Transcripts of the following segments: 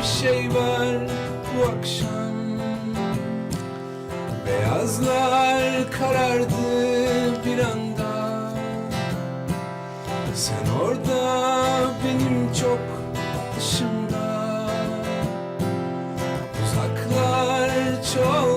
bir şey var bu akşam. Beyazlar karardı bir anda. Sen orada benim çok dışımda. Uzaklar çok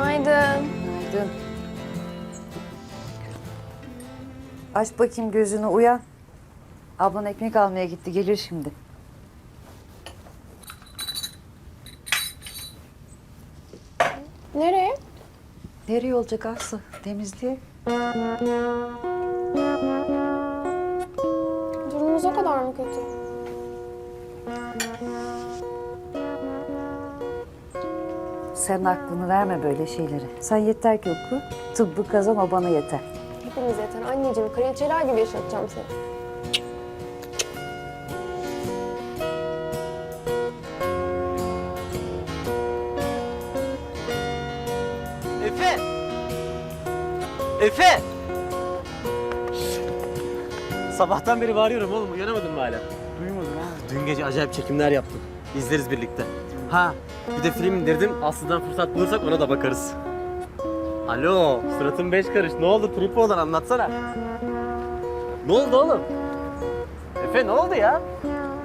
Günaydın. Günaydın. Aç bakayım gözünü uyan. Ablan ekmek almaya gitti gelir şimdi. Nereye? Nereye olacak Aslı? Temizliğe. Durumumuz o kadar mı kötü? Sen aklını verme böyle şeylere. Sen yeter ki oku. Tıbbı kazan o bana yeter. Hepimiz yeter. Anneciğim kraliçeler gibi yaşatacağım seni. Efe! Efe! Sabahtan beri bağırıyorum oğlum uyanamadın mı hala? Duymadım abi. Dün gece acayip çekimler yaptım. İzleriz birlikte. Ha bir de film indirdim. Aslı'dan fırsat bulursak ona da bakarız. Alo suratın beş karış. Ne oldu tripi olan anlatsana. Ne oldu oğlum? Efe ne oldu ya?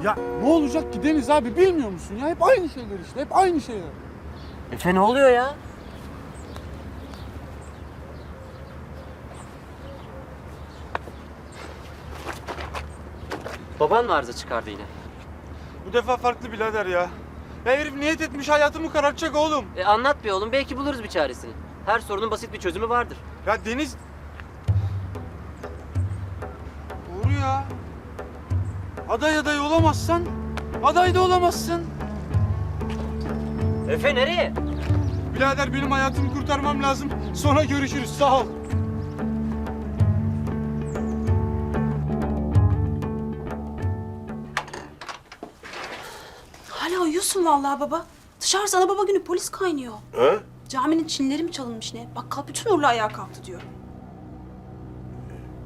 Ya ne olacak ki Deniz abi bilmiyor musun ya? Hep aynı şeyler işte. Hep aynı şeyler. Efe ne oluyor ya? Baban mı arıza çıkardı yine? Bu defa farklı birader ya. Ya herif niyet etmiş hayatımı karartacak oğlum. E anlat be oğlum belki buluruz bir çaresini. Her sorunun basit bir çözümü vardır. Ya Deniz... Doğru ya. Aday aday olamazsan aday da olamazsın. Efe nereye? Birader benim hayatımı kurtarmam lazım. Sonra görüşürüz. Sağ ol. Hala uyuyorsun vallahi baba. Dışarısı ana baba günü polis kaynıyor. Ha? Caminin çinleri mi çalınmış ne? Bakkal bütün uğurlu ayağa kalktı diyor.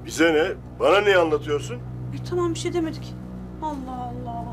Bize ne? Bana niye anlatıyorsun? E, tamam bir şey demedik. Allah Allah.